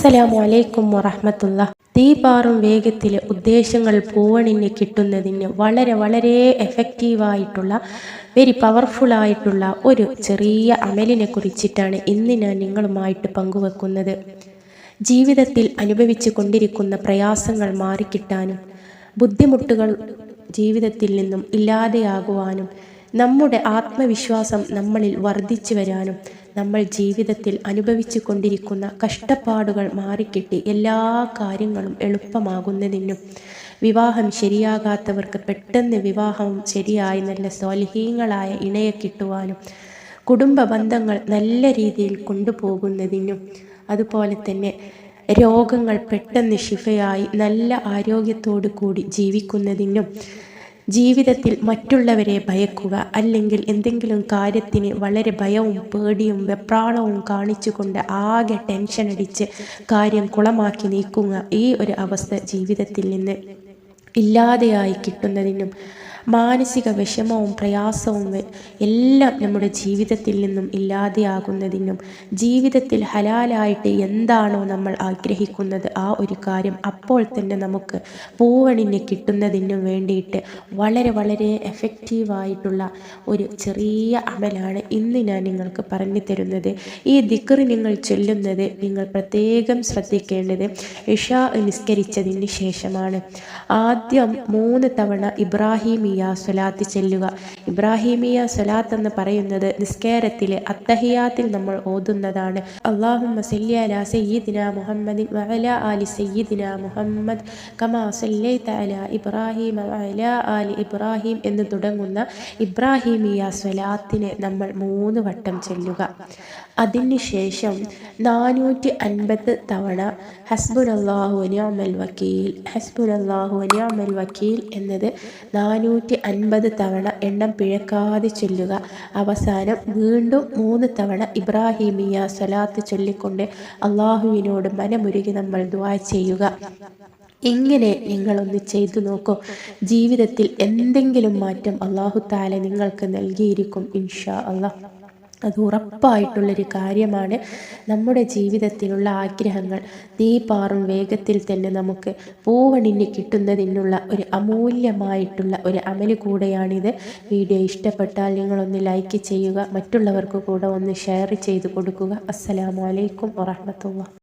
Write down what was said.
അസ്സലാമു അലൈക്കും വറഹമത്തുള്ള. തീപാറും വേഗത്തിൽ ഉദ്ദേശങ്ങൾ പൂവണിന് കിട്ടുന്നതിന് വളരെ വളരെ എഫക്റ്റീവായിട്ടുള്ള വെരി പവർഫുൾ ആയിട്ടുള്ള ഒരു ചെറിയ അമലിനെ കുറിച്ചിട്ടാണ് ഇന്ന് ഞാൻ നിങ്ങളുമായിട്ട് പങ്കുവെക്കുന്നത്. ജീവിതത്തിൽ അനുഭവിച്ചു കൊണ്ടിരിക്കുന്ന പ്രയാസങ്ങൾ മാറിക്കിട്ടാനും ബുദ്ധിമുട്ടുകൾ ജീവിതത്തിൽ നിന്നും ഇല്ലാതെയാകുവാനും നമ്മുടെ ആത്മവിശ്വാസം നമ്മളിൽ വർദ്ധിച്ചു വരാനും നമ്മൾ ജീവിതത്തിൽ അനുഭവിച്ചു കൊണ്ടിരിക്കുന്ന കഷ്ടപ്പാടുകൾ മാറിക്കിട്ടി എല്ലാ കാര്യങ്ങളും എളുപ്പമാകുന്നതിനും വിവാഹം ശരിയാകാത്തവർക്ക് പെട്ടെന്ന് വിവാഹം ശരിയായി നല്ല സ്വാലിഹീങ്ങളായ ഇണയെ കിട്ടുവാനും കുടുംബ ബന്ധങ്ങൾ നല്ല രീതിയിൽ കൊണ്ടുപോകുന്നതിനും അതുപോലെ തന്നെ രോഗങ്ങൾ പെട്ടെന്ന് ശിഫയായി നല്ല ആരോഗ്യത്തോടു കൂടി ജീവിക്കുന്നതിനും ജീവിതത്തിൽ മറ്റുള്ളവരെ ഭയക്കുക അല്ലെങ്കിൽ എന്തെങ്കിലും കാര്യത്തിന് വളരെ ഭയവും പേടിയും വെപ്രാളവും കാണിച്ചുകൊണ്ട് ആകെ ടെൻഷൻ അടിച്ച് കാര്യം കുളമാക്കി നീക്കുക ഈ ഒരു അവസ്ഥ ജീവിതത്തിൽ നിന്ന് ഇല്ലാതെയായി കിട്ടുന്നതിനും മാനസിക വിഷമവും പ്രയാസവും എല്ലാം നമ്മുടെ ജീവിതത്തിൽ നിന്നും ഇല്ലാതെയാകുന്നതിനും ജീവിതത്തിൽ ഹലാലായിട്ട് എന്താണോ നമ്മൾ ആഗ്രഹിക്കുന്നത് ആ ഒരു കാര്യം അപ്പോൾ തന്നെ നമുക്ക് പൂവണിന് കിട്ടുന്നതിനും വേണ്ടിയിട്ട് വളരെ വളരെ എഫക്റ്റീവായിട്ടുള്ള ഒരു ചെറിയ അമലാണ് ഇന്ന് ഞാൻ നിങ്ങൾക്ക് പറഞ്ഞു തരുന്നത്. ഈ ദിക്കറി നിങ്ങൾ ചൊല്ലുന്നത് നിങ്ങൾ പ്രത്യേകം ശ്രദ്ധിക്കേണ്ടത് ഇഷ നിസ്കരിച്ചതിന് ശേഷമാണ്. ആദ്യം മൂന്ന് തവണ സ്വലാത്ത് ചെല്ലുക. ഇബ്രാഹിമിയ സലാത്ത് എന്ന് പറയുന്നത് നിസ്കാരത്തിലെ അത്തഹിയാത്തിൽ നമ്മൾ ഓതുന്നതാണ്. അള്ളാഹുമ്മ സല്ലി സയ്യിദിന മുഹമ്മദിൻ വഅല ആലി സയ്യിദിന മുഹമ്മദ് കമാ സല്ലൈത ഇബ്രാഹിം വഅല ആലി ഇബ്രാഹിം എന്ന് തുടങ്ങുന്ന ഇബ്രാഹിമിയ സലാത്തിന് നമ്മൾ മൂന്ന് വട്ടം ചെല്ലുക. അതിനുശേഷം നാനൂറ്റി അൻപത് തവണ ഹസ്ബുൻ അള്ളാഹു അനിയാമൽ വക്കീൽ ഹസ്ബുൻ അള്ളാഹു അനിയാമൽ വക്കീൽ എന്നത് നാനൂറ്റി അൻപത് തവണ എണ്ണം പിഴക്കാതെ ചൊല്ലുക. അവസാനം വീണ്ടും മൂന്ന് തവണ ഇബ്രാഹിമിയ സലാത്ത് ചൊല്ലിക്കൊണ്ട് അള്ളാഹുവിനോട് മനമുരുകി നമ്മൾ ദ്വാ ചെയ്യുക. ഇങ്ങനെ നിങ്ങളൊന്ന് ചെയ്തു നോക്കൂ. ജീവിതത്തിൽ എന്തെങ്കിലും മാറ്റം അള്ളാഹു താല നിങ്ങൾക്ക് നൽകിയിരിക്കും ഇൻഷാ അള്ളാഹ്. അത് ഉറപ്പായിട്ടുള്ളൊരു കാര്യമാണ് നമ്മുടെ ജീവിതത്തിലുള്ള ആഗ്രഹങ്ങൾ. തീപാറും വേഗത്തിൽ തന്നെ നമുക്ക് പൂവണിന് കിട്ടുന്നതിനുള്ള ഒരു അമൂല്യമായിട്ടുള്ള ഒരു അമൽ കൂടെയാണിത്. വീഡിയോ ഇഷ്ടപ്പെട്ടാൽ നിങ്ങളൊന്ന് ലൈക്ക് ചെയ്യുക മറ്റുള്ളവർക്ക് കൂടെ ഒന്ന് ഷെയർ ചെയ്ത് കൊടുക്കുക. അസ്സലാമലൈക്കും വറഹമത്തുള്ള